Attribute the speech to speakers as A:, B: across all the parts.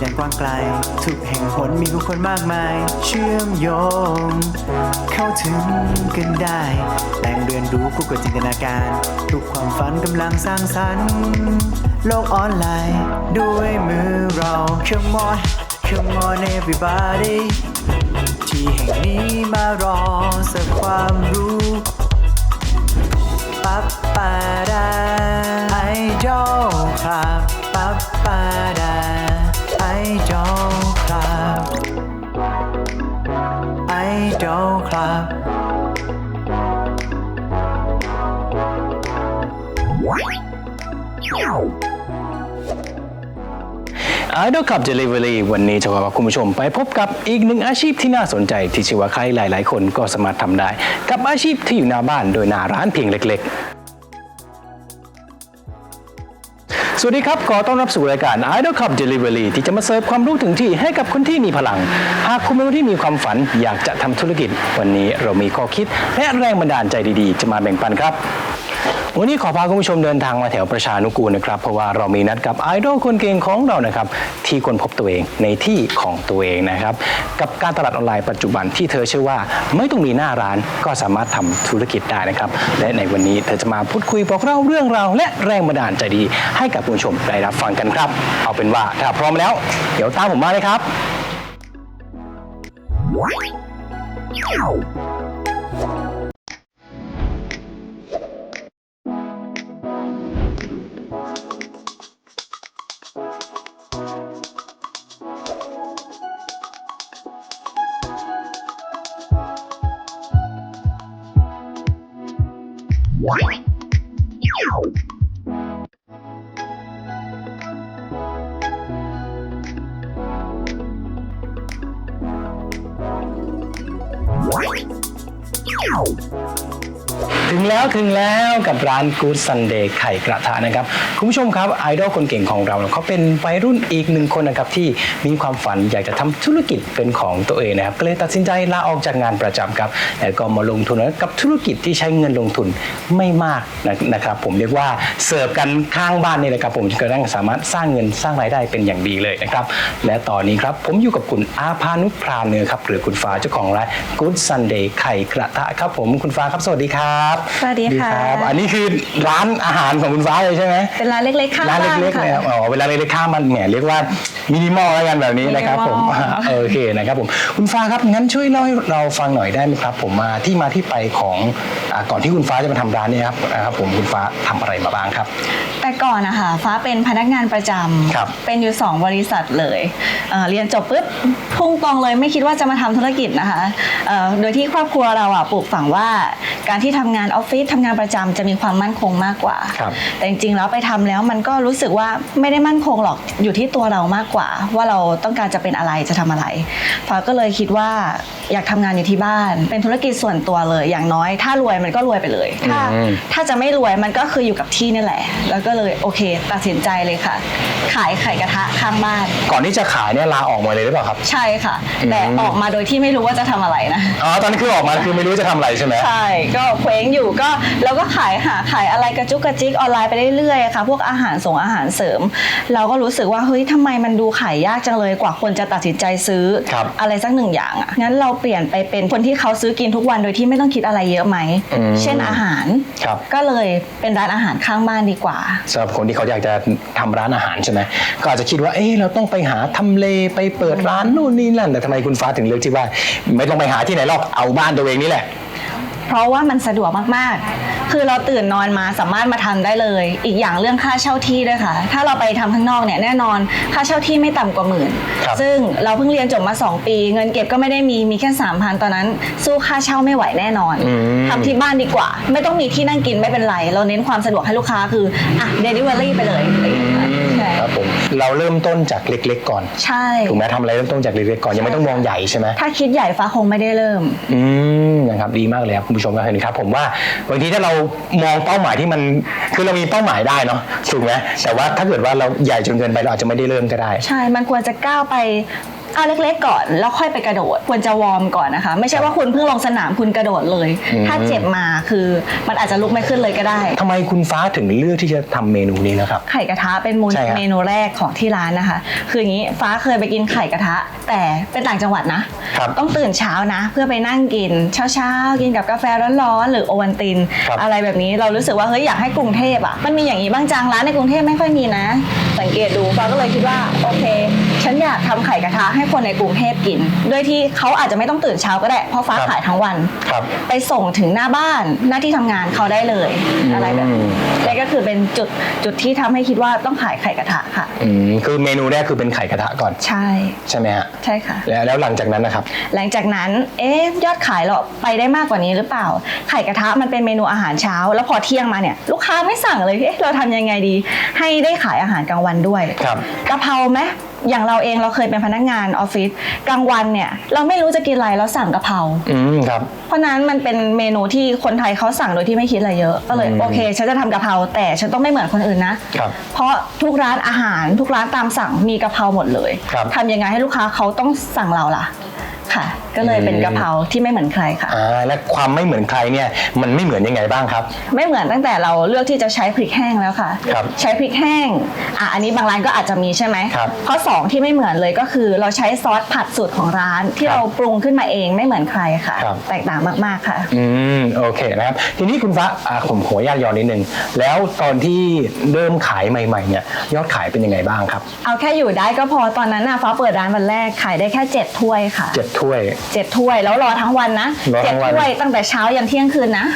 A: แดนกว้างไกล ทุกแห่งหนมีผู้คนมากมาย เชื่อมโยง เข้าถึงกันได้แหล่งเรียนรู้คู่กับจินตนาการ ทุกความฝันกำลังสร้างสรรค์ โลกออนไลน์ ด้วยมือเรา Come on Come on everybody ที่แห่งนี้มารอสักความรู้ปั๊บปาดาไอดอลครับปั๊บปาดา ไอดอลครับไอดอลครับ
B: Idol Cup Delivery วันนี้จะพาคุณผู้ชมไปพบกับอีกหนึ่งอาชีพที่น่าสนใจที่ชื่อว่าใครหลาย ๆ คนก็สามารถทำได้ กับอาชีพที่อยู่หน้าบ้านโดยหน้าร้านเพียงเล็ก ๆ สวัสดีครับ ขอต้อนรับสู่รายการ Idol Cup Delivery ที่จะมาเสิร์ฟความรู้ถึงที่ให้กับคนที่มีพลัง หากคุณเป็นคนที่มีความฝันอยากจะทำธุรกิจ วันนี้เรามีข้อคิดและแรงบันดาลใจดีๆ จะมาแบ่งปันครับ วันนี้ขอพาคุณผู้ชมเดินทางมาแถวประชานุกูลนะครับ เพราะว่าเรามีนัดกับไอดอลคนเก่งของเรานะครับ ที่คนพบตัวเองในที่ของตัวเองนะครับ กับการตลาดออนไลน์ปัจจุบันที่เธอเชื่อว่าไม่ต้องมีหน้าร้านก็สามารถทำธุรกิจได้นะครับ และในวันนี้เธอจะมาพูดคุยบอกเล่าเรื่องราวและแรงบันดาลใจดี ให้กับคุณผู้ชมได้รับฟังกันครับ เอาเป็นว่าถ้าพร้อมแล้ว เดี๋ยวตามผมมาเลยครับ งแล้ วถึงแล้วกับร้าน Good Sunday ไข่กระทะนะครับ คุณผู้ชมครับไอดอลคนเก่งของเราเขาเป็นวัยรุ่นอีกหนึ่งคนนะครับที่มีความฝันอยากจะทำธุรกิจเป็นของตัวเองนะครับ ก็เลยตัดสินใจลาออกจากงานประจำครับแล้วก็มาลงทุนกับธุรกิจที่ใช้เงินลงทุนไม่มากนะนะครับ ผมเรียกว่าเสิร์ฟกันข้างบ้านนี่แหละครับผมกระทั่งสามารถสร้างเงินสร้างรายได้เป็นอย่างดีเลยนะครับ และตอนนี้ครับผมอยู่กับคุณอาพานุพรามเนื้อครับหรือคุณฟ้าเจ้าของร้าน Good Sunday ไข่กระทะครับผมคุณฟ้าครับสวัสดีครับ
C: สวัสดีค่ะ
B: รับอันนี้คือร้านอาหารของคุณฟ้าเลยใช่ไหม
C: เป็นร้านเล็กๆข้าง
B: ร้าน
C: บ้าน
B: เล็กๆ
C: ค่ะ
B: นะครับอ๋อเวลาเล็กๆข้ามมันแหมเรียกว่ามินิมอลแล้วกันแบบนี้นะครับผม
C: minimal
B: โอเคนะครับผมคุณฟ้าครับงั้นช่วยเล่าให้เราฟังหน่อยได้ไหมครับ ผมมาที่มาที่ไปของอ่าก่อนที่คุณฟ้าจะมาทำร้านนี้ครับนะครับผมคุณฟ้าทำอะไรมาบ้างครับ
C: แต่ก่อนนะคะฟ้าเป็นพนักงานประจ
B: ครับำ
C: เป็นอยู่ 2 บริษัทเลยเอ่อเรียนจบปุ๊บพุ่งตรงเลยไม่คิดว่าจะมาทำธุรกิจนะคะเอ่อโดยที่ครอบครัวเราอะปลูกฝังว่า การที่ทำงานออฟฟิศทำงานประจำจะมีความมั่นคงมากกว่า
B: ครับ
C: แต่จริงๆแล้วไปทำแล้วมันก็รู้สึกว่าไม่ได้มั่นคงหรอกอยู่ที่ตัวเรามากกว่า ว่าเราต้องการจะเป็นอะไรจะทำอะไรฟ้าก็เลยคิดว่าอยากทำงานอยู่ที่บ้าน เป็นธุรกิจส่วนตัวเลย อย่างน้อย ถ้ารวยมันก็รวยไปเลย ถ้า
B: อืม
C: ถ้าจะไม่รวยมันก็คืออยู่กับที่นี่แหละ แล้วก็เลยโอเค ตัดสินใจเลยค่ะ ขายไข่กระทะข้างบ้าน
B: ก่อนที่จะขายเนี่ยลาออกมาเลยหรือเปล่าครับ
C: ใช่ค่ะ
B: อืม
C: แต่ออกมาโดยที่ไม่รู้ว่าจะทำอะไรนะ
B: อ๋อตอนนี้คือออกมาคือไม่รู้จะทำอะไรใช่ไหม
C: ใช่ ก็เคว้งอยู่ก็แล้วก็ขายหาขายอะไรกระจุกกระจิกออนไลน์ไปเรื่อยๆอะค่ะ พวกอาหารส่งอาหารเสริม เราก็รู้สึกว่าเฮ้ยทำไมมันดูขายยากจังเลยกว่าคนจะตัดสินใจซื้อ
B: ครับ
C: อะไรสักหนึ่งอย่างอะงั้นเราเปลี่ยนไปเป็นคนที่เขาซื้อกินทุกวันโดยที่ไม่ต้องคิดอะไรเยอะไหม
B: อืม
C: เช่นอาหาร
B: ครับ
C: ก็เลยเป็นร้านอาหารข้างบ้านดีกว่า
B: สำหรับคนที่เขาอยากจะทำร้านอาหารใช่ไหมก็อาจจะคิดว่าเอ๊ะเราต้องไปหาทำเลไปเปิดร้านนู่นนี่นั่นแต่ทำไมคุณฟ้าถึงเลือกที่ว่า ไม่ต้องไปหาที่ไหนหรอกเอาบ้านตัวเองนี่แหละ
C: เพราะว่ามันสะดวกมากๆ คือเราตื่นนอนมาสามารถมาทำได้เลย อีกอย่างเรื่องค่าเช่าที่ด้วยค่ะ ถ้าเราไปทำข้างนอกเนี่ยแน่นอนค่าเช่าที่ไม่ต่ำกว่าหมื่น
B: ครับ
C: ซึ่งเราเพิ่งเรียนจบมา 2 ปี เงินเก็บก็ไม่ได้มีมีแค่3,000ตอนนั้น สู้ค่าเช่าไม่ไหวแน่นอน
B: อืม
C: ทำที่บ้านดีกว่า ไม่ต้องมีที่นั่งกินไม่เป็นไร เราเน้นความสะดวกให้ลูกค้าคืออะเดลิเวอรี่ไปเลยอะไรอย่างเงี้ยค่ะใช่
B: ครับผม เราเริ่มต้นจากเล็ก ๆ ก่อน
C: ใช่
B: ถูกไหมทำอะไรเริ่มต้นจากเล็กๆก่อนยังไม่ต้องมองใหญ่ใช่ไหม
C: ถ้าคิดใหญ่ฟ้าคงไม่ได้เริ่ม
B: อืมนะครับดีมากเลยครับคุณผู้ชมก็เห็นครับ ผมว่าบางทีถ้าเรามองเป้าหมายที่มันคือเรามีเป้าหมายได้เนาะถูกไหมแต่ว่าถ้าเกิดว่าเราใหญ่จนเกินไปเราอาจจะไม่ได้เริ่มก็ได้
C: ใช่ มันควรจะก้าวไป ก้าวเล็กๆก่อนแล้วค่อยไปกระโดด ควรจะวอร์มก่อนนะคะ ไม่ใช่ว่าคุณเพิ่งลงสนามคุณกระโดดเลย
B: อืม
C: ถ้าเจ็บมาคือมันอาจจะลุกไม่ขึ้นเลยก็ได้
B: ทำไมคุณฟ้าถึงเลือกที่จะทำเมนูนี้นะครับ
C: ไข่กระทะเป็นมูล
B: ใช่ครับ
C: เมนูแรกของที่ร้านนะคะ คืออย่างนี้ฟ้าเคยไปกินไข่กระทะ แต่เป็นต่างจังหวัดนะ
B: ครับ
C: ต้องตื่นเช้านะ เพื่อไปนั่งกินเช้าๆกินกับกาแฟร้อนๆหรือโอวัลติน
B: ครับ
C: อะไรแบบนี้เรารู้สึกว่าเฮ้ยอยากให้กรุงเทพอะมันมีอย่างนี้บ้างจังร้านในกรุงเทพไม่ค่อยมีนะ สังเกตดูฟ้าก็เลยคิดว่าโอเค ฉันอยากทำไข่กระทะให้คนในกรุงเทพกินโดยที่เขาอาจจะไม่ต้องตื่นเช้าก็ได้ เพราะฟ้า
B: ครับ
C: ขายทั้งวัน
B: ครับ
C: ไปส่งถึงหน้าบ้านหน้าที่ทำงานเขาได้เลยอะไรแบบนี้นี่ก็คือเป็นจุดจุดที่ทำให้คิดว่าต้องขายไข่กระทะค่ะ
B: อืมคือเมนูแรกคือเป็นไข่กระทะก่อน
C: ใช่
B: ใช่ไหมฮะ
C: ใช่ค่ะ
B: แล้วแล้วหลังจากนั้นนะครับ
C: หลังจากนั้น เอ๊ะยอดขายเราไปได้มากกว่านี้หรือเปล่า ไข่กระทะมันเป็นเมนูอาหารเช้า แล้วพอเที่ยงมาเนี่ย ลูกค้าไม่สั่งเลยเอ๊ะเราทำยังไงดี ให้ได้ขายอาหารกลางวันด้วย
B: ครับ
C: กะเพราไหม อย่างเราเองเราเคยเป็นพนักงานออฟฟิศกลางวันเนี่ย เราไม่รู้จะกินอะไรเราสั่งกะเพรา
B: อืมครับ
C: เพราะนั้นมันเป็นเมนูที่คนไทยเขาสั่งโดยที่ไม่คิดอะไรเยอะก็เลย
B: อืม
C: โอเค ฉันจะทำกะเพราแต่ฉันต้องไม่เหมือนคนอื่นนะ
B: ครับ
C: เพราะทุกร้านอาหารทุกร้านตามสั่งมีกะเพราหมดเลย
B: ครับ
C: ทำยังไงให้ลูกค้าเขาต้องสั่งเราล่ะ ค่ะ ก็เลยเป็น
B: อืม
C: กะเพราที่ไม่เหมือนใครค่ะ
B: อ่าและความไม่เหมือนใครเนี่ยมันไม่เหมือนยังไงบ้างครับ
C: ไม่เหมือนตั้งแต่เราเลือกที่จะใช้พริกแห้งแล้วค่ะ
B: ครับ
C: ใช้พริกแห้งอะอันนี้บางร้านก็อาจจะมีใช่ไหม
B: ครับ
C: ข้อสองที่ไม่เหมือนเลยก็คือเราใช้ซอสผัดสูตรของร้านที่
B: ครับ
C: เราปรุงขึ้นมาเองไม่เหมือนใครค่ะ
B: ครับ
C: แตกต่างมากๆค่ะ
B: อืมโอเคนะครับ ทีนี้คุณฟ้าอ่าผมขออนุญาตย้อนนิดนึงแล้วตอนที่เริ่มขายใหม่ๆเนี่ยยอดขายเป็นยังไงบ้างครับ
C: เอาแค่อยู่ได้ก็พอตอนนั้นน่ะฟ้าเปิดร้านวันแรกขายได้แค่เจ็ดถ้วยค่ะ
B: เจ็ดถ้วย
C: เจ็ดถ้วยแล้วรอทั้งวันนะ
B: รอทั้
C: เจ็ด
B: งวัน
C: ถ้วยตั้งแต่เช้ายันเที่ยงคืนนะ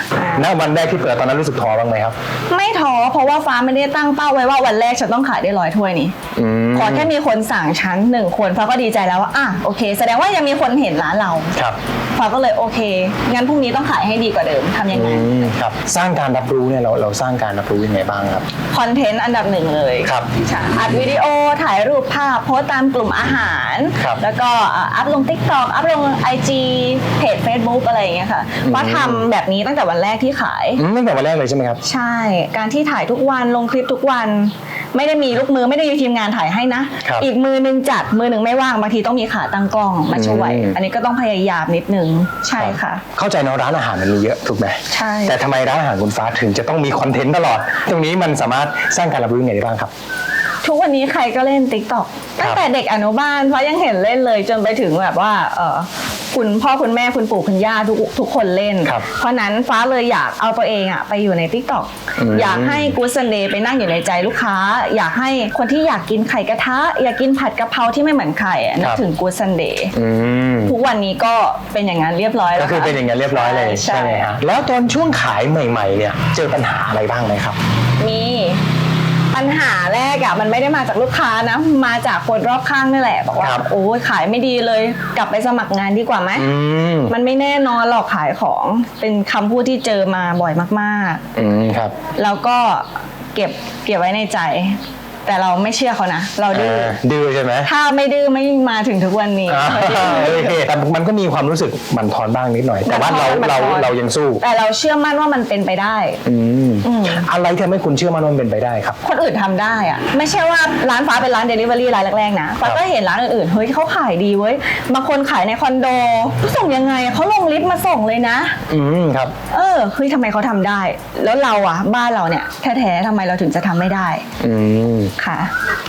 B: ณวันแรกที่เปิดตอนนั้นรู้สึกท้อบ้างไหมครับ
C: ไม่ท้อเพราะว่าฟ้าไม่ได้ตั้งเป้าไว้ว่าวันแรกฉันต้องขายได้ร้อยถ้วยนี่
B: อืม
C: ขอแค่มีคนสั่งชั้นหนึ่งคนฟ้าก็ดีใจแล้วว่าอะโอเค แสดงว่ายังมีคนเห็นร้านเรา
B: ครับ
C: ฟ้าก็เลยโอเค งั้นพรุ่งนี้ต้องขายให้ดีกว่าเดิมทำยังไง
B: อืมครับ สร้างการรับรู้เนี่ยเราเราสร้างการรับรู้ยังไงบ้างครับ
C: คอนเทนต์อันดับหนึ่งเลย
B: ครับ
C: ค่ะอัดวิดีโอถ่ายรูปภาพโพสต์ตามกลุ่มอาหาร
B: ครับ
C: แล้วก็อะอัพลง t ิ k t o k อัพลง IG เพจ Facebook อะไรอย่างเงี้ยค่ะฟ้าทำแบบนี้ตั้งแต่วันแรกที่ขาย
B: อืมตั้งแต่วันแรกเลยใช่ไหมครับ
C: ใช่ การที่ถ่ายทุกวันลงคลิปทุกวัน ไม่ได้มีลูกมือไม่ได้มีทีมงานถ่ายให้นะ
B: ครับ
C: อีกมือนึงจัดมือหนึ่งไม่ว่างบางทีต้องมีขาตั้งกล้องมาช่วย
B: อืม
C: อันนี้ก็ต้องพยายามนิดนึง ใช่ค่ะ
B: เข้าใจเนอะร้านอาหารมันมีเยอะถูกไหม
C: ใช่
B: แต่ทำไมร้านอาหารคุณฟ้าถึงจะต้องมีคอนเทนต์ตลอด ตรงนี้มันสามารถสร้างการรับรู้ยังไงได้บ้างครับ
C: ทุกวันนี้ใครก็เล่น t ิ k t o k ตั้งแต่เด็กอนุบาลเพราะยังเห็นเล่นเลยจนไปถึงแบบว่าเออคุณพ่อคุณแม่คุณปู่คุณย่าทุกทุกคนเล่น
B: ครับ
C: เพราะนั้นฟ้าเลยอยากเอาตัวเองอะไปอยู่ใน t ิ k t o k
B: อืม
C: อยากให้กูสันเดย์ไปนั่งอยู่ในใจลูกค้า อยากให้คนที่อยากกินไข่กระทะ อยากกินผัดกะเพราที่ไม่เหมือนไข่อะนึ
B: ค
C: ก
B: รับ
C: ถึงกูสันเดย์
B: อืม
C: ทุกวันนี้ก็เป็นอย่างนั้นเรียบร้อยแล้
B: ก็
C: ว
B: คือ
C: ค่ะ
B: เป็นอย่างนั้นเรียบร้อยเลย
C: ใช่
B: ใช่ไหมฮะแล้วตอนช่วงขายใหม่ ๆ เนี่ย เจอปัญหาอะไรบ้างไหมครับ
C: มี ปัญหาแรกอะมันไม่ได้มาจากลูกค้านะ มาจากคนรอบข้างนี่แหละ บอกว่า
B: ครับ
C: โอ้ยขายไม่ดีเลย กลับไปสมัครงานดีกว่าไหม
B: อืม
C: มันไม่แน่นอนหรอกขายของเป็นคำพูดที่เจอมาบ่อยมาก
B: อืมครับ
C: ๆแล้วก็เก็บเก็บไว้ในใจ แต่เราไม่เชื่อเขานะ เราดื้อ
B: อ่าดื้อใช่ไหม
C: ถ้าไม่ดื้อไม่มาถึงทุกวันนี้
B: อ่าโอเคแต่มันก็มีความรู้สึกบั่นทอนบ้างนิดหน่อย แต่ว่าเรา
C: บั่นท
B: เรา
C: อน
B: เรายังสู้
C: แต่เราเชื่อมั่นว่ามันเป็นไปได้
B: อืม
C: อืม
B: อะไรทำให้คุณเชื่อมั่นว่ามันเป็นไปได้ครับ
C: คนอื่นทำได้อะไม่ใช่ว่าร้านฟ้าเป็นร้าน Delivery รายแรกๆนะฟ้าก็เห็นร้านอื่นๆเฮ้ยเขาขายดีเว้ยบางคนขายในคอนโดส่งยังไงเขาลงลิฟต์มาส่งเลยนะ
B: อืมครับ
C: เออเฮ้ยทำไมเขาทำได้ แล้วเราอะบ้านเราเนี่ยแท้ๆทำไมเราถึงจะทำไม่ได้
B: อืม
C: ค่ะ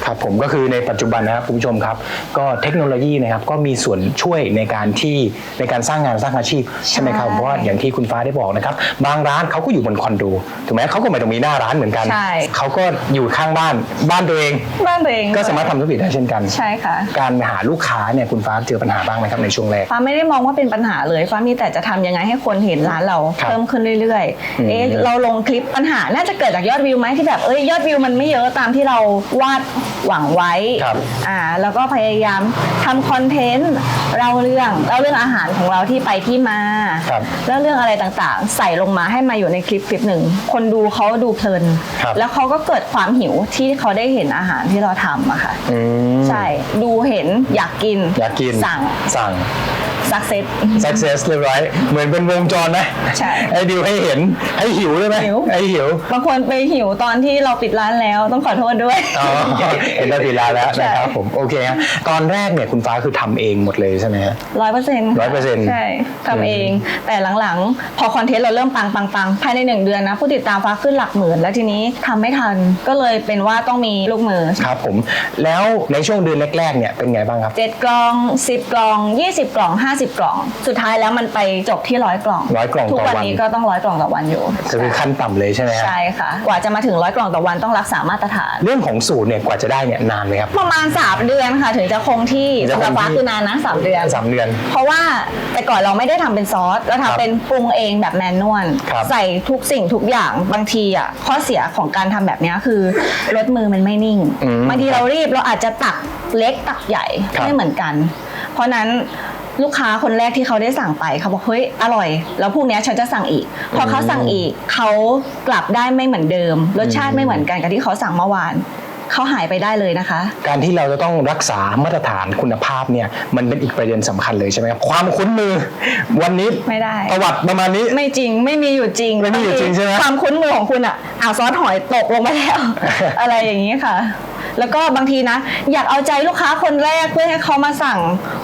B: ครับผมก็คือในปัจจุบันนะครับคุณผู้ชมครับ ก็เทคโนโลยีนะครับก็มีส่วนช่วยในการที่ในการสร้างงานสร้างอาชีพใช่ไหมครับ
C: ใช่
B: เพราะว่าอย่างที่คุณฟ้าได้บอกนะครับบางร้านเขาก็อยู่บนคอนโดถูกไหมเขาก็ไม่ต้องมีหน้าร้านเหมือนกัน
C: ใช่
B: เขาก็อยู่ข้างบ้านบ้านตัวเอง
C: บ้านตัวเอง
B: ก็สามารถทำธุรกิจได้เช่นกัน
C: ใช่ค่ะ
B: การหาลูกค้าเนี่ยคุณฟ้าเจอปัญหาบ้างไหมครับในช่วงแรก
C: ฟ้าไม่ได้มองว่าเป็นปัญหาเลย ฟ้ามีแต่จะทำยังไงให้คนเห็นร้านเรา
B: ครับ
C: เพิ่มขึ้นเรื่อย
B: อืม
C: ๆ เอ๊ะเราลงคลิปปัญหาน่าจะเกิดจากยอดวิวไหมที่แบบเอ้ยยอดวิวมันไม่เยอะตามที่เราวาดหวังไว้
B: ครับ
C: อ่าแล้วก็พยายามทำคอนเทนต์เล่าเรื่องเล่าเรื่องอาหารของเราที่ไปที่มา
B: ครับ
C: แล้วเรื่องอะไรต่างๆ ใส่ลงมาให้มาอยู่ในคลิปคลิปหนึ่งคนดูเขาดูเพลิน
B: ครับ
C: แล้วเขาก็เกิดความหิวที่เขาได้เห็นอาหารที่เราทำอะค่ะ
B: อืม
C: ใช่ ดูเห็นอยากกิน
B: อยากกิน
C: สั่ง
B: สั่ง
C: สักเซต
B: success เรียบร้อย เหมือนเป็นวงจรนะ
C: ใช่
B: ให้ดิวให้เห็น ให้หิวได้ไหม
C: หิว
B: ให้หิว
C: บางคนไปหิวตอนที่เราปิดร้านแล้วต้องขอโทษด้วย
B: อ๋อเห็นได้ทีละแล้วนะครับผมโอเคฮะตอนแรกเนี่ยคุณฟ้าคือทำเองหมดเลยใช่ไหมฮะ
C: ร้อยเปอร์เซ็นต์
B: 100%
C: ใช่ทำเอง แต่หลังๆ พอคอนเทนต์เราเริ่มปังปังปังภายในหนึ่งเดือนนะ ผู้ติดตามฟ้าขึ้นหลักหมื่น แล้วทีนี้ทำไม่ทันก็เลยเป็นว่าต้องมีลูกมือ
B: ครับผมแล้วในช่วงเดือนแรกๆเนี่ยเป็นไงบ้างครับ
C: เจ็ดกล่องสิบกล่องยี่สิบกล่องห้าสิบกล่อง สุดท้ายแล้วมันไปจบที่ร้อยกล่อง
B: ร้อยกล่อง
C: ทุก
B: ต่อวั
C: วันนนี้ก็ต้องร้อยกล่องต่อวันอยู่
B: ก็คือขั้นต่ำเลยใช่ไหมฮะ
C: ใช่ค่ะ กว่าจะมาถึงร้อยกล่องต่อวันต้องรักษามาตรฐาน
B: เรื่องของสูตรเนี่ยกว่าจะได้เนี่ยนานไหมครับ
C: ประมาณ 3 เดือนค่ะ ถึงจะคงที่
B: ถึงจะคงที่
C: สำหรับฟ้าคือนานนะสามเดือน
B: สามเดือน
C: เพราะว่าแต่ก่อนเราไม่ได้ทำเป็นซอสเรา
B: ครับ
C: ทำเป็นปรุงเองแบบแมนนวล
B: ครับ
C: ใส่ทุกสิ่งทุกอย่างบางทีอะข้อเสียของการทำแบบเนี้ยคือรสมือมันไม่นิ่ง
B: อืม
C: บางทีเรารีบเราอาจจะตักเล็กตักใหญ่
B: ครับ
C: ไม่เหมือนกัน เพราะนั้น ลูกค้าคนแรกที่เขาได้สั่งไปเขาบอกเฮ้ยอร่อย แล้วพรุ่งนี้ฉันจะสั่งอีก พอเขาสั่งอีกเขากลับได้ไม่เหมือนเดิม รสชาติไม่เหมือนกันกับที่เขาสั่งเมื่อวานเขาหายไปได้เลยนะคะ
B: การที่เราจะต้องรักษามาตรฐานคุณภาพเนี่ยมันเป็นอีกประเด็นสำคัญเลยใช่ไหมครับความคุ้นมือ วันนี้
C: ไม่ได้
B: ประวัติประมาณนี้
C: ไม่จริงไม่มีอยู่จริง
B: ไม่มีอยู่จริงใช่ไหม
C: ความคุ้นมือของคุณอะอ่าวซอสหอยตกลงไปแล้ว อะไรอย่างนี้ค่ะ แล้วก็บางทีนะ อยากเอาใจลูกค้าคนแรกเพื่อให้เขามาสั่ง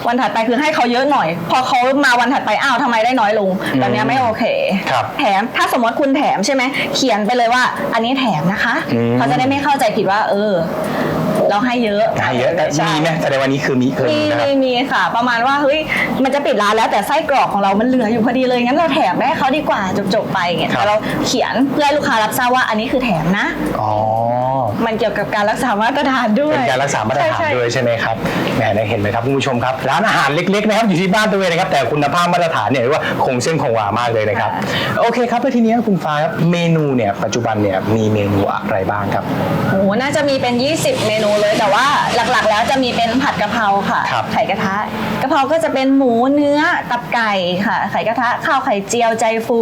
C: วันถัดไปคือให้เขาเยอะหน่อย พอเขามาวันถัดไปอ้าวทำไมได้น้อยลงแบบเนี้ยไม่โอเค
B: ครับ
C: แถมถ้าสมมติคุณแถมใช่ไหมเขียนไปเลยว่า อันนี้แถมนะคะ
B: อืม
C: เขาจะได้ไม่เข้าใจผิดว่า เออ เราให้เยอะ
B: ให้เยอะแต่
C: ใช่
B: มีไหมแสดงวันนี้คือมีเกิน
C: มี
B: นะครับ
C: มีมีค่ะ ประมาณว่าเฮ้ยมันจะปิดร้านแล้วแต่ไส้กรอกของเรามันเหลืออยู่พอดีเลยงั้นเราแถมไปให้เขาดีกว่าจบๆไปเงี้ย
B: ครับ
C: แต่เราเขียนเพื่อให้ลูกค้ารับทราบว่าอันนี้คือแถมนะ
B: อ๋อ
C: มันเกี่ยวกับการรักษามาตรฐานด้วย
B: เป็นการรักษามาตรฐาน
C: ใช่
B: ด้วยใช่ไหมครับแหมได้เห็นไหมครับคุณผู้ชมครับ ร้านอาหารเล็กๆนะครับอยู่ที่บ้านตัวเองนะครับแต่คุณภาพมาตรฐานเนี่ยเรียกว่าคงเส้นคงวามากเลยนะครับ โอเคครับแล้วทีนี้คุณฟ้าครับเมนูเนี่ยปัจจุบันเนี่ยมีเมนูอะไรบ้างครับ
C: โอ้โหน่าจะมีเป็น 20 เมนูเลย แต่ว่าหลักๆ แล้วจะมีเป็นผัดกะเพราค่ะ
B: ครับ
C: ไข่กระทะกะเพราก็จะเป็นหมูเนื้อตับไก่ค่ะ ไข่กระทะข้าวไข่เจียวใจฟู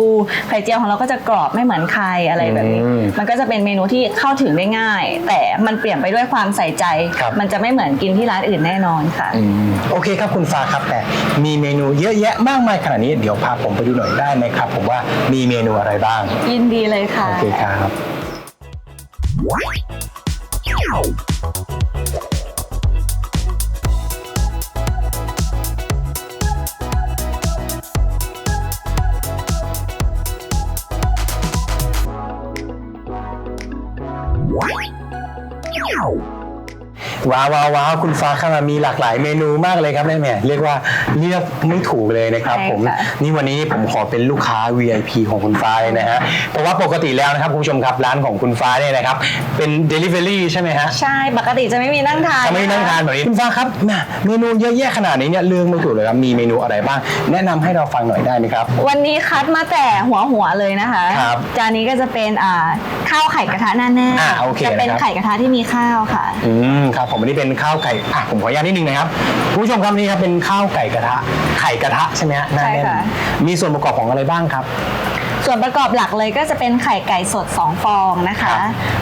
C: ไข่เจียวของเราก็จะกรอบไม่เหมือนใครอะไรแบบนี้
B: อืม
C: มันก็จะเป็นเมนูที่เข้าถึงได้ง่าย แต่มันเปลี่ยนไปด้วยความใส่ใจ
B: ครับ
C: มันจะไม่เหมือนกินที่ร้านอื่นแน่นอนค่ะ
B: อืมโอเคครับคุณฟ้าครับแต่มีเมนูเยอะแยะมากมายขนาดนี้เดี๋ยวพาผมไปดูหน่อยได้ไหมครับ ผมว่ามีเมนูอะไรบ้าง
C: ยินดีเลยค่ะ
B: โอเคครับ ว้าวว้าวว้าวคุณฟ้าครับมีหลากหลายเมนูมากเลยครับแม่แม่เรียกว่าเลือกไม่ถูกเลยนะครับ
C: ใช่
B: ผม
C: ค่ะ
B: นี่วันนี้ผมขอเป็นลูกค้า VIP ของคุณฟ้าเลยนะฮะเพราะว่าปกติแล้วนะครับคุณผู้ชมครับร้านของคุณฟ้าเนี่ยนะครับ เป็น Delivery ใช่ไหมฮะ
C: ใช่ปกติจะไม่มีนั่งทาน
B: จะไม่นั่งทานแบบนี้คุณฟ้าครับแม่เมนูเยอะแยะขนาดนี้เนี่ยเลือกไม่ถูกเลยครับมีเมนูอะไรบ้าง แนะนำให้เราฟังหน่อยได้ไหมครับ
C: วันนี้คัดมาแต่หัวหัวๆเลยนะคะ
B: ครับ
C: จานนี้ก็จะเป็นอ่าข้าวไข่กระทะหน้าแน่
B: อ่าโอเค
C: จะเป็น
B: นะครับ
C: ไข่กระทะที่มีข้าวค่ะ
B: อืมครับผมอันนี้เป็นข้าวไก่อะผมขออนุญาตนิดนึงนะครับคุณผู้ชมครับนี่ครับเป็นข้าวไก่กระทะไข่กระทะใช่ไหมฮะหน้าแน่น
C: ใช่ค่ะ
B: มีส่วนประกอบของอะไรบ้างครับ
C: ส่วนประกอบหลักเลยก็จะเป็นไข่ไก่สด 2 ฟองนะ
B: ครั
C: คะ
B: บ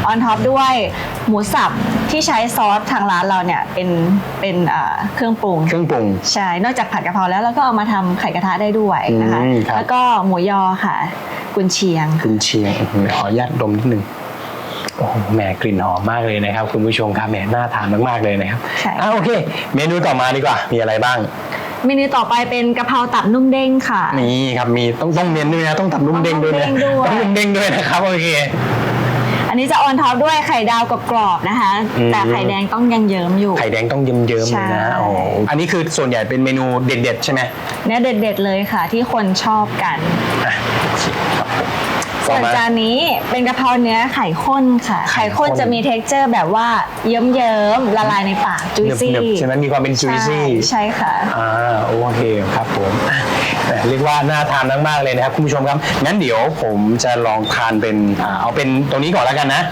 C: ออนท็อปด้วยหมูสับที่ใช้ซอสทางร้านเราเนี่ยเป็นเป็นอ่าเครื่องปรุง
B: เครื่องปรุง
C: ใช่ นอกจากผัดกะเพราแล้วเราก็เอามาทำไข่กระทะได้ด้วยนะคะ
B: อืมครับ
C: แล้วก็หมูยอค่ะ กุนเชียง
B: คุณเชียงอื้อหือขออนุญาตดมนิดนึง โอ้โหแหมกลิ่นหอมมากเลยนะครับ คุณผู้ชมครับแหมน่าทานมากๆเลยนะครับ
C: ใช่
B: อะโอเค เมนูต่อมาดีกว่า มีอะไรบ้าง
C: เมนูต่อไปเป็นกะเพราตับนุ่มเด้งค่ะ
B: นี่ครับมีต้องต้องเน้นด้วยนะต้องตับนุ่มเด้งด้วยนะ
C: ต้องนุ่มเด้งด้วย
B: ต้องนุ่มเด้งด้วยนะครับโอเค
C: อันนี้จะออนท็อปด้วยไข่ดาวกรอบๆนะคะ
B: อืม
C: แต่ไข่แดงต้องยังเยิ้มอยู่
B: ไข่แดงต้องเยิ้มๆเลยนะ
C: ใช่
B: โอ้โหอันนี้คือส่วนใหญ่เป็นเมนูเด็ด ๆ ใช่ไหม
C: เนี่ยเด็ดๆเลยค่ะ ที่คนชอบกัน
B: อะครับผม
C: ส่วน
B: ต่อมา
C: จานนี้เป็นกะเพราเนื้อไข่ข้นค่ะ
B: ไข่
C: ไข่
B: ข้
C: ข้
B: น
C: นจะมีเท็กเจอร์แบบว่าเยิ้มๆละลายในปากจุยซี่
B: หนึบๆใช่ไหมมีความเป็น juicy
C: ใช่ค่ะ
B: อ่าโอเคครับผมอะแหมเรียกว่าน่าทานมากๆเลยนะครับคุณผู้ชมครับงั้นเดี๋ยวผมจะลองทานเป็นอ่าเอาเป็นตรงนี้ก่อนแล้วกันนะ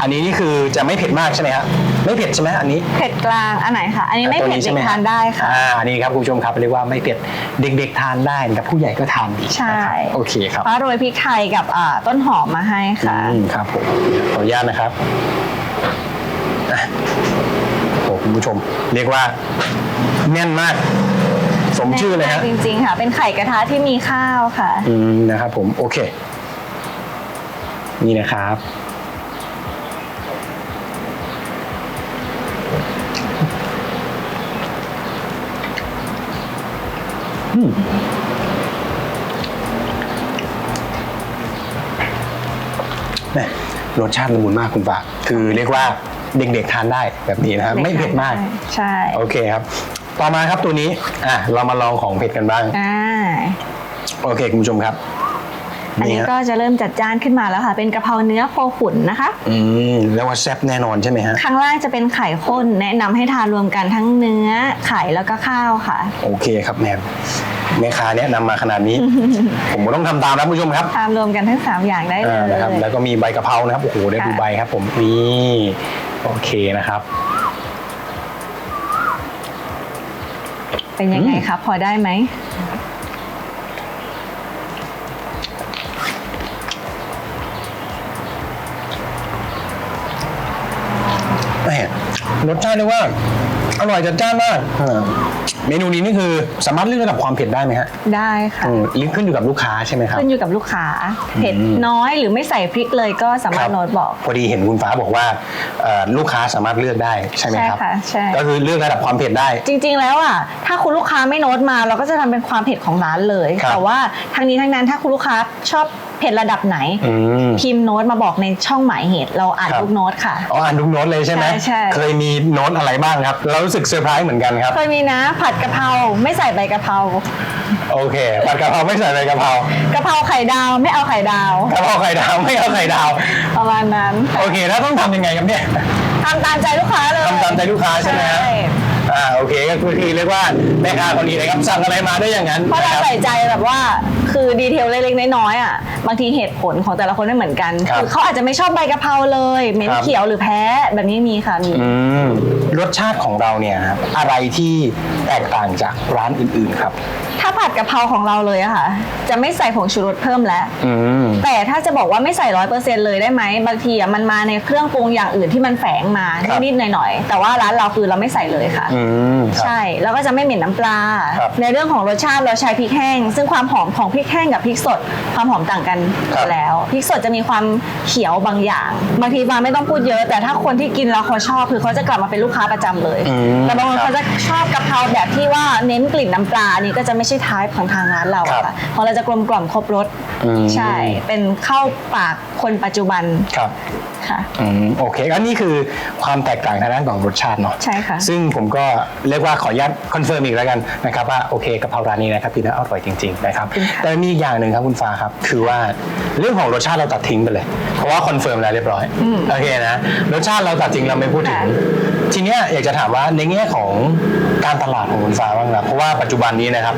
B: อันอันนี้นี่คือจะไม่เผ็ดมากใช่ไหมฮะ ไม่เผ็ดใช่ไหมอันนี้
C: เผ็ดกลางอันไหนคะอันนี้ไม่
B: ตัว
C: เผ็ด
B: ใช่
C: เด็
B: ห
C: กทานได้ค่ะ
B: อ่าอันนี้ครับคุณผู้ชมครับเรียกว่าไม่เผ็ดเด็กๆทานได้นะครับผู้ใหญ่ก็ทานดี
C: ใช่
B: นะครับโอเคครับ
C: ฟ้าโรยพริกไทยกับอ่าต้นหอมมาให้ค่ะ
B: อืมครับผมขออนุญาตนะครับอะโอ้คุณผู้ชม เรียกว่าแน่นมาก สมชื่อเลยฮะ
C: จริงๆค่ะ เป็นไข่กระทะที่มีข้าวค่ะ
B: อืมนะครับผมโอเค นี่นะครับ แหม่รสชาติละมุนมากคุณฝาก คือเรียกว่าเด็กๆทานได้แบบนี้นะครับ ไม่เผ็ดมาก
C: ใช่
B: โอเคครับ ต่อมาครับตัวนี้ อะ เรามาลองของเผ็ดกันบ้าง
C: อ่า
B: โอเค คุณผู้ชมครับ
C: อันนี้
B: ฮะ
C: ก็จะเริ่มจัดจ้านขึ้นมาแล้วค่ะ เป็นกะเพราเนื้อโคขุนนะคะ
B: อืมแล้วว่าแซ่บแน่นอนใช่ไหมฮะ
C: ข้างล่างจะเป็นไข่ข้นแนะนำให้ทานรวมกันทั้งเนื้อไข่แล้วก็ข้าวค่ะ
B: โอเคครับแนมแม่ค้าแนะนำมาขนาดนี้ ผมก็ต้องทำตามนะคุณผู้ชมครับ
C: ทานรวมกันทั้งสามอย่างได้เล
B: อ่ายนะครับแล้วก็มีใบกะเพรานะครับโอ้โหได้ดู
C: ค่ะ
B: ใบครับ ผมนี่โอเคนะครับ
C: เป็นยังไงครับ พอได้ไหม
B: แม่ รสชาติเรียกว่า อร่อยจัดจ้านมากอ่าเมนูนี้นี่คือสามารถเลือกระดับความเผ็ดได้ไหมฮะ
C: ได้ค่ะ
B: อืมลิงก์ขึ้นอยู่กับลูกค้าใช่ไหมครับ
C: ขึ้นอยู่กับลูกค้าเผ็ด
B: อืม
C: น้อยหรือไม่ใส่พริกเลยก็สามารถโน้ตบอก
B: พอดีเห็นคุณฟ้าบอกว่าเอ่อลูกค้าสามารถเลือกได้ใช่ไหมครับ
C: ใช่ค่ะใช่
B: ก็คือเลือกระดับความเผ็ดได้
C: จริง ๆ แล้วอะถ้าคุณลูกค้าไม่โน้ตมา เราก็จะทำเป็นความเผ็ดของร้านเลย
B: ครับ
C: แต่ว่าทั้งนี้ทั้งนั้นถ้าคุณลูกค้าชอบ เผ็ดระดับไหน
B: อืม
C: พิมพ์โน้ตมาบอกในช่องหมายเหตุ เราอ่าน
B: ครับ
C: ทุกโน้ตค่ะ
B: อ๋ออ่านทุกโน้ตเลยใช่ไหม
C: ใช่ใช่
B: เคยมีโน้ตอะไรบ้างครับ เรารู้สึกเซอร์ไพรส์เหมือนกันครับ
C: เคยมีนะ ผัดกะเพราไม่ใส่ใบกะเพรา
B: โอเคผัดกะเพราไม่ใส่ใบกะเพรากะ
C: เพราไข่ดาวไม่เอาไข่ดาว
B: กะเพราไข่ดาวไม่เอาไข่ดาว
C: ประมาณนั้น
B: โอเค แล้วต้องทำยังไงครับเนี่ย
C: ทำตามใจลูกค้าเลย
B: ทำตามใจลูกค้าใช่ไหมฮะ อ่าโอเคก็คือเรียกว่าแม่ค้าคนนี้นะครับสั่งอะไรมาได้อย่างนั้น
C: เพราะเรา
B: นะครับ
C: ใส่ใจแบบว่าคือดีเทลเล็กๆน้อยๆอะบางทีเหตุผลของแต่ละคนไม่เหมือนกัน
B: ครับ
C: คือเขาอาจจะไม่ชอบใบกะเพราเลยเหม็น
B: ครับ
C: เขียวหรือแพ้แบบนี้มีค่ะมี
B: อืมรสชาติของเราเนี่ยครับอะไรที่แตกต่างจากร้านอื่นๆครับ
C: ถ้าผัดกะเพราของเราเลยอะค่ะ จะไม่ใส่ผงชูรสเพิ่มแล้ว
B: อืม
C: แต่ถ้าจะบอกว่าไม่ใส่ร้อยเปอร์เซ็นต์เลยได้ไหมบางทีอะมันมาในเครื่องปรุงอย่างอื่นที่มันแฝงมา
B: ครับ
C: นิดๆหน่อยๆ แต่ว่าร้านเราคือเราไม่ใส่เลยค่ะ
B: อืมครับ
C: ใช่ แล้วก็จะไม่เหม็นน้ำปลา
B: ครับ
C: ในเรื่องของรสชาติเราใช้พริกแห้ง ซึ่งความหอมของพริกแห้งกับพริกสดความหอมต่างกัน
B: ครับ
C: แล้วพริกสดจะมีความเขียวบางอย่าง บางทีบางไม่ต้องพูดเยอะ แต่ถ้าคนที่กินแล้วเขาชอบคือเขาจะกลับมาเป็นลูกค้าประจำเลย
B: อืม
C: แต่บางคน
B: ครับ
C: เขาจะชอบกะเพราแบบที่ว่าเน้นกลิ่นน้ำปลาอันนี้ก็จะไม่ใช่ทายของทางร้านเรา
B: ครับ
C: อะค่ะของเราจะกลมกล่อมครบรส
B: อืม
C: ใช่ เป็นข้าวปากคนปัจจุบัน
B: ครับ
C: ค่ะ
B: อืมโอเคอันนี้คือความแตกต่างทางด้านของรสชาติเนาะ
C: ใช่ค่ะ
B: ซึ่งผมก็เรียกว่าขออนุญาตคอนเฟิร์มอีกแล้วกันนะครับว่าโอเคกะเพราร้านนี้นะครับกินแล้วอร่อยจริงๆนะครับ
C: ขอบคุณค่ะ
B: แต่มีอีกอย่างหนึ่งครับคุณฟ้าครับ คือว่าเรื่องของรสชาติเราตัดทิ้งไปเลย เพราะว่าคอนเฟิร์มแล้วเรียบร้อยโอเคนะรสชาติเราตัดทิ้งเราไม่พูดถึง ทีเนี้ยอยากจะถามว่าในแง่ของการตลาดของคุณฟ้าบ้างนะเพราะว่าปัจจุบันนี้นะครับ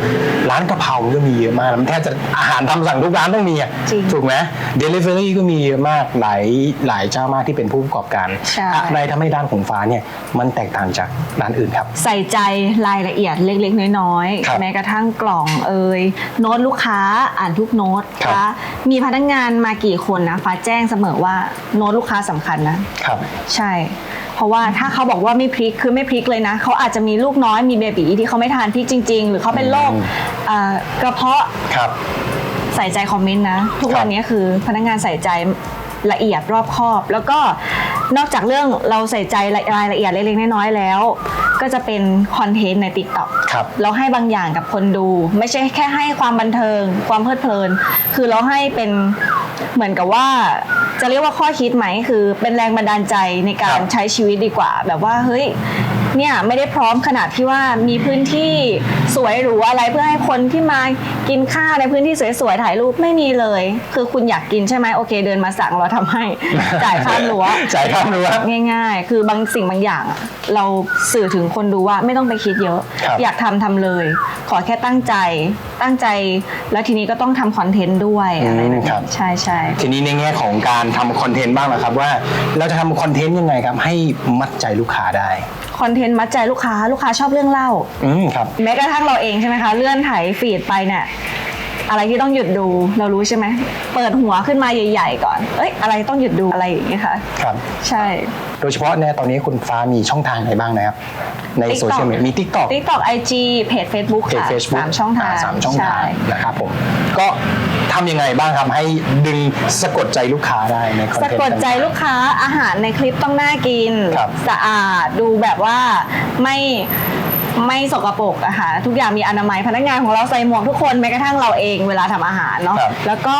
B: ร้านกะเพรามันก็มีเยอะมากนะมันแทบจะอาหารทำสั่งทุกร้านต้องมีอะ
C: จริง
B: ถูกไหมเดลิเวอรี่ก็มีเยอะมากหลายหลายเจ้ามากที่เป็นผู้ประกอบการ
C: ใช่
B: อะไรทำให้ด้านของฟ้าเนี่ยมันแตกต่างจากร้านอื่นครับ
C: ใส่ใจรายละเอียดเล็กๆ น้อย
B: ครับ
C: ๆ แม้กระทั่งกล่องเอ่ยโน้ตลูกค้าอ่านทุกโน้ต
B: ครับ
C: ฟ้ามีพนักงานมากี่คนนะฟ้าแจ้งเสมอว่าโน้ตลูกค้าสำคัญนะ
B: ครับ
C: ใช่ เพราะว่าถ้าเขาบอกว่าไม่พริกคือไม่พริกเลยนะเขาอาจจะมีลูกน้อยมีเบบีที่เขาไม่ทานพริกจริง ๆ หรือเขาเป็นโรค
B: อืม
C: เอ่อกระเพาะ
B: ครับ
C: ใส่ใจคอมเมนต์นะ ทุก
B: ครับ
C: วันนี้คือพนักงานใส่ใจละเอียดรอบคอบ แล้วก็นอกจากเรื่องเราใส่ใจรายละเอียดเล็กๆน้อยๆแล้ว ก็จะเป็นคอนเทนต์ใน t ิ k t o k
B: ครับ
C: เราให้บางอย่างกับคนดู ไม่ใช่แค่ให้ความบันเทิง ความเพลิดเพลิน คือเราให้เป็น เหมือนกับว่าจะเรียกว่าข้อคิดไหมคือเป็นแรงบันดาลใจในกา
B: ค
C: ร
B: รับ
C: ใช้ชีวิตดีกว่า แบบว่าเฮ้ย เนี่ยไม่ได้พร้อมขนาดที่ว่ามีพื้นที่สวยหรูอะไรเพื่อให้คนที่มากินข้าวในพื้นที่สวยๆถ่ายรูปไม่มีเลย คือคุณอยากกินใช่ไหมโอเค เดินมาสั่งเราทำให้ จ่ายค่ารั้ว
B: จ่ายค่ารั้ว
C: ง่าย ๆ คือบางสิ่งบางอย่างอะเราสื่อถึงคนดูว่าไม่ต้องไปคิดเยอะ
B: ครับ
C: อยากทำทำเลย ขอแค่ตั้งใจตั้งใจ แล้วทีนี้ก็ต้องทำคอนเทนต์ด้วยอะไรแบบ
B: อืมครั
C: นี้
B: บ
C: ใช่ใช่
B: ทีนี้ในแง่ของการทำคอนเทนต์บ้างนะครับว่า เราจะทำคอนเทนต์ยังไงครับให้มัดใจลูกค้าได้
C: คอนเทนต์มัดใจลูกค้า ลูกค้าชอบเรื่องเล่า
B: อืมครับ
C: แม้กระทั่งเราเองใช่ไหมคะ เลื่อนไถฟีดไปเนี่ย อะไรที่ต้องหยุดดูเรารู้ใช่ไหมเปิดหัวขึ้นมาใหญ่ ๆ ก่อน เอ้ยอะไรต้องหยุดดูอะไรอย่างเงี้ยค่ะ
B: ครับ
C: ใช่
B: โดยเฉพาะเนี่ยตอนนี้คุณฟ้ามีช่องทางไหนบ้างนะครับ ในโซเชียลมีเดียมี TikTok
C: TikTok IG เพจ Facebook
B: เพจ
C: ค่ะ
B: Facebook
C: สามช่องทาง
B: สามช่องทาง
C: ในะ
B: ครับผม ก็ทำยังไงบ้างครับให้ดึงสะกดใจลูกค้าได้ในคอน
C: สะ
B: เทนต์
C: กดใจลูกค้าอาหารในคลิปต้องน่ากิน
B: ครับ
C: สะอาดดูแบบว่าไม่ ไม่สกปรกอะค่ะทุกอย่างมีอนามัยพนักงานของเราใส่หมวกทุกคนแม้กระทั่งเราเองเวลาทำอาหารเนาะ
B: ครับ
C: แล้วก็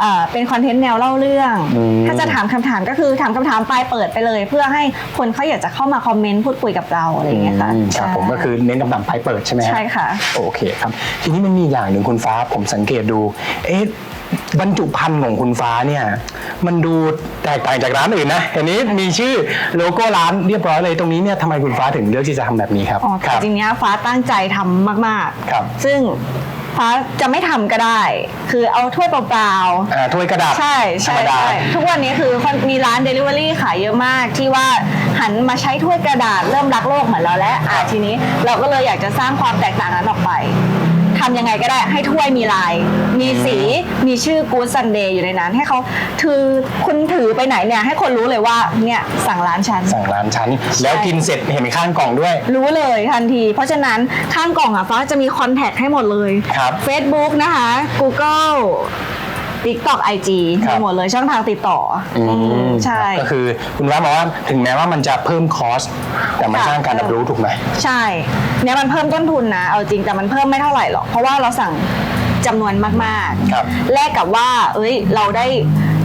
C: เอ่อเป็นคอนเทนต์แนวเล่าเรื่อง
B: อืม
C: ถ้าจะถามคำถามก็คือถามคำถามปลายเปิดไปเลย เพื่อให้คนเขาอยากจะเข้ามาคอมเมนต์พูดคุยกับเราอะไรอย่างเงี้ยค่ะ
B: อืมครับผมก็คือเน้นคำถามไปเปิดใช่ไหมฮ
C: ใช่ค่ะ
B: โอเคครับ ทีนี้มันมีอย่างหนึ่งคุณฟ้าผมสังเกตดู เอ๊ะ บรรจุภัณฑ์ของคุณฟ้าเนี่ย มันดูแตกต่างจากร้านอื่นนะเห็นนี้มีชื่อโลโก้ร้านเรียบร้อยเลยตรงนี้เนี่ยทำไมคุณฟ้าถึงเลือกที่จะทำแบบนี้ครับ
C: อ๋อ
B: ค
C: แต่
B: รับ
C: จริงๆเนี้ยฟ้าตั้งใจทำมาก
B: ครับ
C: ๆ ซึ่งฟ้าจะไม่ทำก็ได้ คือเอาถ้วยเปล่าๆ
B: อ่าถ้วยกระดาษ
C: ใช่
B: ธร
C: ใช่
B: รมดา
C: ใช่ทุกวันนี้คือคนมีร้าน Delivery ขายเยอะมาก ที่ว่าหันมาใช้ถ้วยกระดาษเริ่มรักโลกเหมือนเราแล้วอะทีนี้เราก็เลยอยากจะสร้างความแตกต่างนั้นออกไปทำยังไงก็ได้ให้ถ้วยมีลาย มีสีมีชื่อ Good Sunday อยู่ในนั้น ให้เขาถือคุณถือไปไหนเนี่ย ให้คนรู้เลยว่าเนี่ยสั่งร้านฉัน
B: สั่งร้านชั้น แล้วกินเสร็จเห็นข้างกล่องด้วย
C: รู้เลยทันที เพราะฉะนั้นข้างกล่องอะฟ้าจะมีคอนแทคให้หมดเลย
B: ครับ
C: Facebook นะคะ Google TikTok IG
B: ครั
C: มี
B: บ
C: หมดเลยช่องทางติดต่ออ
B: อืม
C: ใช่
B: ก็คือคุณฟ้าบอกว่าถึงแม้ว่ามันจะเพิ่มคอสแต่มัน
C: ค่ะ
B: สร้างการรับรู้ถูกไหม
C: ใช่เนี่ยมันเพิ่มต้นทุนนะ เอาจริงแต่มันเพิ่มไม่เท่าไหร่หรอก เพราะว่าเราสั่งจำนวนมาก
B: ครับ
C: แลกกับว่า เอ้ย เราได้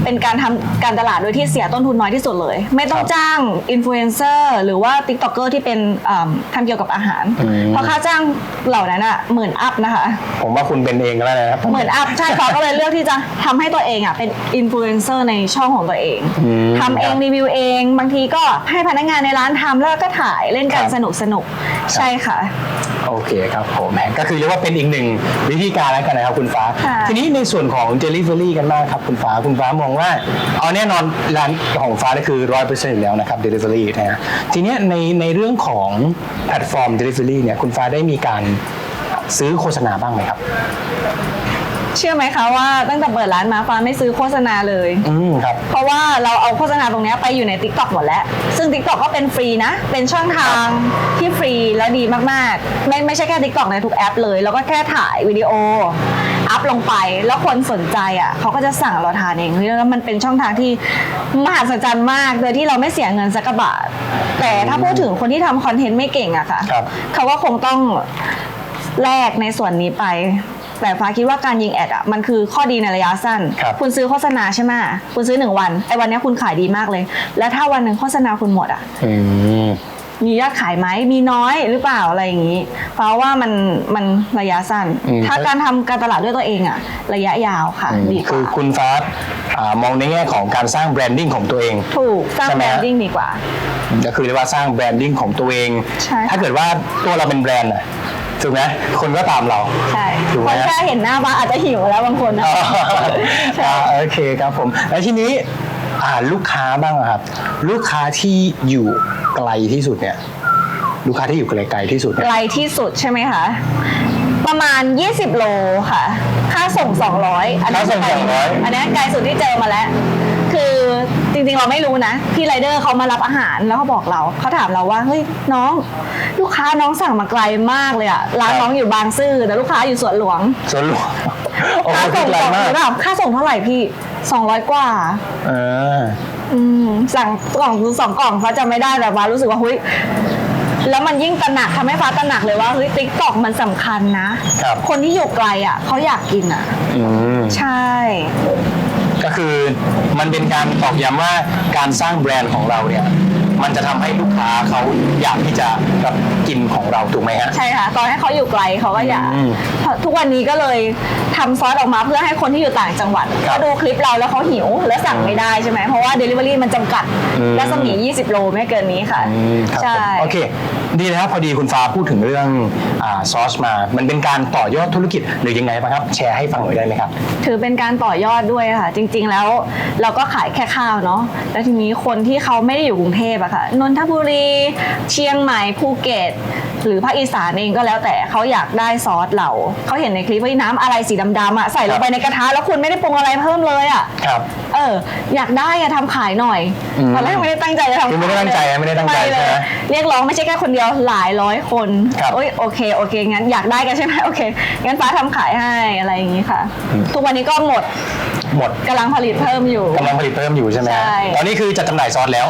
C: เป็นการทำการตลาดโดยที่เสียต้นทุนน้อยที่สุดเลย ไม่ต้องจ้างอินฟลูเอนเซอร์หรือว่าติ๊กต็อกเกอร์ที่เป็นอ่ำทำเกี่ยวกับอาหาร
B: อืม
C: เพราะค่าจ้างเหล่านั้นอะหมื่นอัพนะคะ
B: ผมว่าคุณเป็นเองก็แล้วนะครับ
C: หมื่นอัพใช่เขาก็เลยเลือกที่จะทำให้ตัวเองอะเป็นอินฟลูเอนเซอร์ในช่องของตัวเอง
B: อืม
C: ทำเอง
B: ครับ
C: รีวิวเอง บางทีก็ให้พนักงานในร้านทำแล้วก็ถ่ายเล่นกัน
B: ครับ
C: สนุกสนุกใช่ค่ะ
B: โอเคครับผมก็คือเรียกว่าเป็นอีกหนึ่งวิธีการแล้วกันนะครับคุณฟ้า
C: ค่ะ
B: ทีนี้ในส่วนของ Delivery กันบ้างครับคุณฟ้าคุณฟ้ามองว่าเอาแน่นอนร้านของฟ้านี่คือร้อยเปอร์เซ็นต์อยู่แล้วนะครับ Delivery นะฮะทีเนี้ยในในเรื่องของแพลตฟอร์ม Delivery เนี่ยคุณฟ้าได้มีการซื้อโฆษณาบ้างไหมครับ
C: เชื่อไหมคะว่าตั้งแต่เปิดร้านมาฟ้าไม่ซื้อโฆษณาเลย
B: อืมครับ
C: เพราะว่าเราเอาโฆษณาตรงเนี้ยไปอยู่ใน Tik t o อกหมดแล้ว ซึ่ง Tik t o อกก็เป็นฟรีนะ เป็นช่องทางที่ฟรีและดีมากๆ ไม่ไม่ใช่แค่ Tik t o อกในทุกแอปเลย แล้วก็แค่ถ่ายวิดีโอ อัพลงไป แล้วคนสนใจอะเขาก็จะสั่งเราทานเองเฮ้ยแล้วมันเป็นช่องทางที่มหัศจรรย์มากโดยที่เราไม่เสียเงินสักกระบาทแต่ถ้าพูดถึงคนที่ทำคอนเทนต์ไม่เก่งอะค่ะ
B: ครับ
C: เขาก็คงต้องแลกในส่วนนี้ไป แต่ฟ้าคิดว่าการยิงแอดอะมันคือข้อดีในระยะสั้น
B: ครับ
C: ณซื้อโฆษณาใช่ไหมคุณซื้อหนึ่งวันไอ้วันเนี้ยคุณขายดีมากเลย แล้วถ้าวันหนึ่งโฆษณาคุณหมดอะ
B: อืม
C: มียอดขายไหมมีน้อยหรือเปล่าอะไรอย่างนี้ เพราะว่ามันมันระยะสั้น
B: อืม
C: ถ้าการทำการตลาดด้วยตัวเองอะระยะยาวค่ะดีก
B: คือ
C: ว่า
B: คุณฟ้าอ่ามองในแง่ของการสร้างแบรนดิ้งของตัวเอง
C: ถูกสร้าง
B: ใช่ไห
C: แบ
B: ม
C: ร
B: ฮะ
C: นดิ้งดีกว่า
B: ก็คือเรียกว่าสร้างแบรนดิ้งของตัวเอง
C: ใช่
B: ถ้าเกิดว่าตัวเราเป็นแบรนด์น่ะถูกไหมคนก็ตามเรา
C: ใช่
B: ถูกไห
C: ค
B: ม
C: น
B: ฮะ
C: แค่เห็นหน้าบ้านอาจจะหิวแล้วบางคนนะ
B: อ๋อ
C: ใช่
B: อ่าโอเคครับผม แล้วทีนี้อ่าลูกค้าบ้างอะครับ ลูกค้าที่อยู่ ไกลที่สุดเนี่ย ลูกค้าที่อยู่ไกลๆที่สุดเนี่ย
C: ไกลที่สุดใช่ไหมคะ ประมาณ 20 โลค่ะ ค่าส่ง 200 อันนี้
B: ค่าส่ง
C: ไกล
B: 200
C: อันนี้ไกลสุดที่เจอมาแล้ว คือจริงๆเราไม่รู้นะ พี่ไรเดอร์เขามารับอาหารแล้วเขาบอกเรา เขาถามเราว่าเฮ้ยน้อง ลูกค้าน้องสั่งมาไกลมากเลยอะร้านน้องอยู่บางซื่อแต่ลูกค้าอยู่สวนหลวง
B: ส่วนหลวงโอ้โห
C: ค่าส่ง
B: ไกล
C: สอง
B: มาก
C: ระดับค่าส่งเท่าไหร่พี่ 200 กว่า
B: เออ
C: อืมสั่งกล่องสองกล่องฟ้าจำไม่ได้แต่ฟ้ารู้สึกว่าเฮ้ยแล้วมันยิ่งตระหนักทำให้ฟ้าตระหนักเลยว่าเฮ้ยติ๊กตอกมันสำคัญนะครับ คนที่อยู่ไกลอะเขาอยากกินอะ
B: อืม
C: ใช่
B: ก็คือมันเป็นการตอกย้ำว่าการสร้างแบรนด์ของเราเนี่ย มันจะทำให้ลูกค้าเขาอยากที่จะแบบกินของเราถูกไหมฮะ
C: ใช่ค่ะ ตอนให้เขาอยู่ไกลเขาก็อยาก
B: อืม
C: เพราะทุกวันนี้ก็เลยทำซอสออกมาเพื่อให้คนที่อยู่ต่างจังหวัด
B: ครับ
C: เขาดูคลิปเราแล้วเขาหิวและสั่งไม่ได้ใช่ไหมเพราะว่า Delivery มันจำกัด
B: อืม
C: รัศมี 20 โลไม่เกินนี้ค่ะ
B: อืมครับ
C: ใช่
B: ผมโอเคดีนะครับพอดีคุณฟ้าพูดถึงเรื่องซอสมา มันเป็นการต่อยอดธุรกิจหรือยังไงบ้างครับ แชร์ให้ฟังหน่อยได้ไหมครับ
C: ถือเป็นการต่อยอดด้วยค่ะ จริง ๆ แล้วเราก็ขายแค่ข้าวเนาะแล้วทีนี้คนที่เขาไม่ได้อยู่กรุงเทพอะค่ะนนทบุรี เชียงใหม่ภูเก็ต หรือภาคอีสานเองก็แล้วแต่เขาอยากได้ซอสเราเขาเห็นในคลิปว่าน้ำอะไรสีดำๆอะใส่ลงไปในกระทะแล้วคุณไม่ได้ปรุงอะไรเพิ่มเลยอะ
B: ครับ
C: เออ อยากได้อะทำขายหน่อย
B: อืม
C: ตอนแรกไม่ได้ตั้งใจจะทำ
B: คือไม่ได้ตั้งใจอะไม่ได้ตั้งใจ
C: เลย
B: ใช่ไหม
C: เรียกร้องไม่ใช่แค่คนเดียวหลายร้อยคน
B: ครับ
C: โอ้ยโอเคโอเคงั้นอยากได้กันใช่ไหมโอเคงั้นฟ้าทำขายให้อะไรอย่างนี้ค่ะ ทุกวันนี้ก็หมด
B: หมด
C: กำลังผลิตเพิ่มอยู่
B: กำลังผลิตเพิ่มอยู่ใช่ไหมฮะ
C: ใช่
B: ตอนนี้คือจะจำหน่ายซอสแล้ว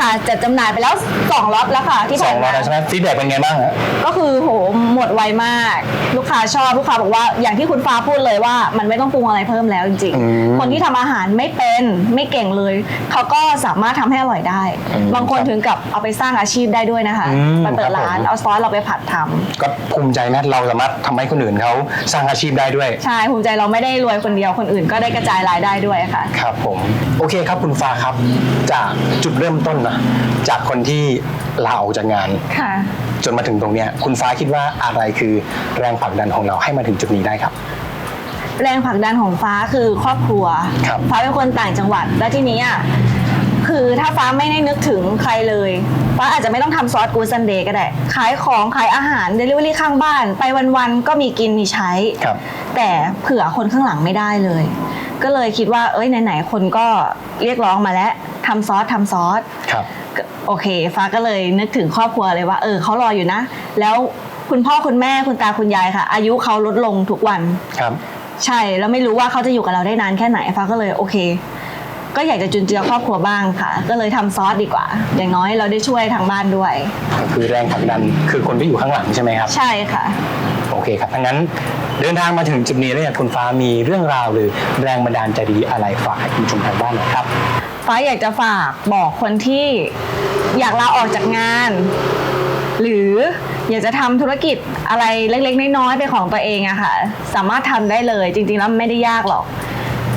C: ค่ะจัดจำหน่ายไปแล้ว2ล็อตแล้วค่ะที่
B: สอ
C: ผ่างน
B: ร้อ
C: มาย
B: แล้วใช่ไหมฟีดแบ็กเป็นไงบ้างฮะ
C: ก็คือโหหมดไวมาก ลูกค้าชอบลูกค้าบอกว่าอย่างที่คุณฟ้าพูดเลยว่า มันไม่ต้องปรุงอะไรเพิ่มแล้วจริง
B: อืม
C: ๆ คนที่ทำอาหารไม่เป็นไม่เก่งเลย เขาก็สามารถทำให้อร่อยได้
B: อืม
C: บางคน
B: ครับ
C: ถึงกับเอาไปสร้างอาชีพได้ด้วยนะคะ
B: อืม
C: มาเปิด
B: ครับผม
C: ร้านเอาซอสเราไปผัดทำ
B: ก็ภูมิใจนะเราสามารถทำให้คนอื่นเขาสร้างอาชีพได้ด้วย
C: ใช่ภูมิใจเราไม่ได้รวยคนเดียวคนอื่น ก็ได้กระจายรายได้ด้วยค่ะ
B: ครับผมโอเคครับคุณฟ้าครับ จากจุดเริ่มต้นนะจากคนที่ลาออกจากงาน
C: ค่ะ
B: จนมาถึงตรงเนี้ยคุณฟ้าคิดว่าอะไรคือแรงผลักดันของเราให้มาถึงจุดนี้ได้ครับ
C: แรงผลักดันของฟ้าคือครอบครัว
B: ครับ
C: ฟ้าเป็นคนต่างจังหวัด แล้วทีนี้อะคือถ้าฟ้าไม่ได้นึกถึงใครเลย ฟ้าอาจจะไม่ต้องทำซอสกูซันเดย์ก็ได้ ขายของขายอาหารเดลิเวอรี่ข้างบ้าน ไปวันๆก็มีกินมีใช้
B: ครับ
C: แต่เผื่อคนข้างหลังไม่ได้เลย ก็เลยคิดว่าเอ้ยไหนๆคนก็เรียกร้องมาแล้วทำซอสทำซอส
B: ครับ
C: ก็ โอเค ฟ้าก็เลยนึกถึงครอบครัวเลยว่า เออเขารออยู่นะ แล้วคุณพ่อคุณแม่คุณตาคุณยายค่ะ อายุเขาลดลงทุกวัน
B: ครับ
C: ใช่แล้วไม่รู้ว่าเขาจะอยู่กับเราได้นานแค่ไหนฟ้าก็เลยโอเค ก็อยากจะจุนเจือครอบครัวบ้างค่ะ ก็เลยทำซอสดีกว่า อย่างน้อยเราได้ช่วยทางบ้านด้วย
B: ก็คือแรงผลักดันคือคนที่อยู่ข้างหลังใช่ไหมครับ
C: ใช่ค่ะ
B: โอเคครับถ้างั้นเดินทางมาถึงจุดนี้แล้วเนี่ยคุณฟ้ามีเรื่องราวหรือแรงบันดาลใจดีอะไรฝากให้คุณผู้ชมทางบ้านหน่อยครับ
C: ฟ้าอยากจะฝากบอกคนที่อยากลาออกจากงาน หรืออยากจะทำธุรกิจอะไรเล็กๆ น้อยๆเป็นของตัวเองอะค่ะ สามารถทำได้เลยจริงๆแล้วไม่ได้ยากหรอก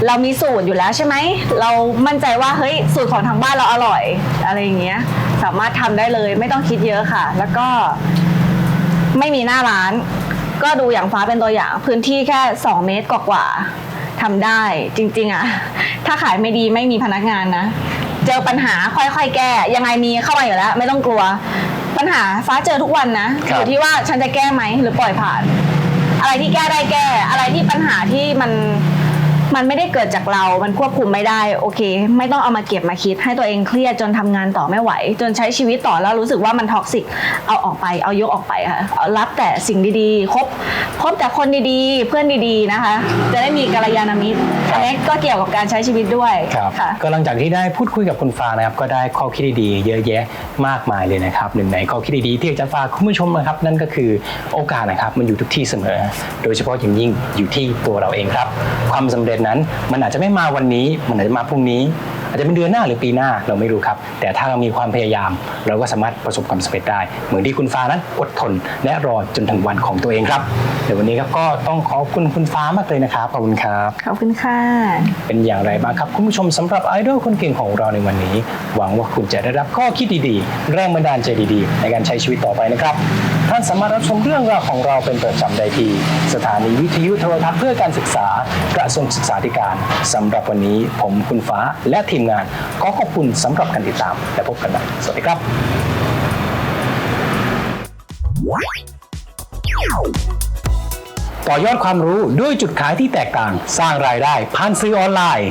C: เรามีสูตรอยู่แล้วใช่ไหม เรามั่นใจว่าเฮ้ยสูตรของทางบ้านเราอร่อย อะไรอย่างเงี้ย สามารถทำได้เลยไม่ต้องคิดเยอะค่ะ แล้วก็ไม่มีหน้าร้าน ก็ดูอย่างฟ้าเป็นตัวอย่าง พื้นที่แค่ 2 เมตรกว่าๆ ทำได้จริง ๆอะถ้าขายไม่ดีไม่มีพนักงานนะ เจอปัญหาค่อยๆ แก้ ยังไงมีเข้ามาอยู่แล้ว ไม่ต้องกลัว ปัญหาฟ้าเจอทุกวันนะ
B: ครั
C: อบยู่ที่ว่าฉันจะแก้ไหมหรือปล่อยผ่าน อะไรที่แก้ได้แก้ อะไรที่ปัญหาที่มัน มันไม่ได้เกิดจากเรา มันควบคุมไม่ได้ โอเค ไม่ต้องเอามาเก็บมาคิด ให้ตัวเองเครียดจนทำงานต่อไม่ไหว จนใช้ชีวิตต่อแล้วรู้สึกว่ามันท็อกซิก เอาออกไป เอายกออกไปค่ะเอารับแต่สิ่งดีๆ คบ คบแต่คนดีๆ เพื่อนดีๆ นะคะ จะได้มีกัลยาณมิตร
B: ครับ
C: อันนี้ก็เกี่ยวกับการใช้ชีวิตด้วย
B: ครับ
C: ค่ะ
B: ก็หลังจากที่ได้พูดคุยกับคุณฟ้านะครับ ก็ได้ข้อคิดดีๆ เยอะแยะมากมายเลยนะครับ หนึ่งในข้อคิดดีๆ ที่อยากจะฝากคุณผู้ชมนะครับ นั่นก็คือโอกาสนะครับ มันอยู่ทุกที่เสมอ โดยเฉพาะอย่างยิ่งอยู่ที่ตัวเราเองครับ ความสำเร็จนั้น มันอาจจะไม่มาวันนี้ มันอาจจะมาพรุ่งนี้ อาจจะเป็นเดือนหน้าหรือปีหน้าเราไม่รู้ครับ แต่ถ้าเรามีความพยายาม เราก็สามารถประสบความสำเร็จได้ เหมือนที่คุณฟ้านั้นอดทน และรอจนถึงวันของตัวเองครับเดี๋ยววันนี้ครับก็ต้องขอบคุณคุณฟ้ามากเลยนะครับขอบคุณครับ
C: ขอบคุณค่ะ
B: เป็นอย่างไรบ้างครับ คุณผู้ชมสำหรับไอดอลคนเก่งของเราในวันนี้ หวังว่าคุณจะได้รับข้อคิดดีๆ แรงบันดาลใจดีๆ ในการใช้ชีวิตต่อไปนะครับท่านสามารถรับชมเรื่องราวของเราเป็นประจำได้ที่สถานีวิทยุโทรทัศน์เพื่อการศึกษากระทรวงศึกษาธิการสำหรับวันนี้ผมคุณฟ้าและทีมงาน ขอขอบคุณสำหรับการติดตาม และพบกันใหม่สวัสดีครับ ต่อยอดความรู้ด้วยจุดขายที่แตกต่าง สร้างรายได้ผ่านซื้อออนไลน์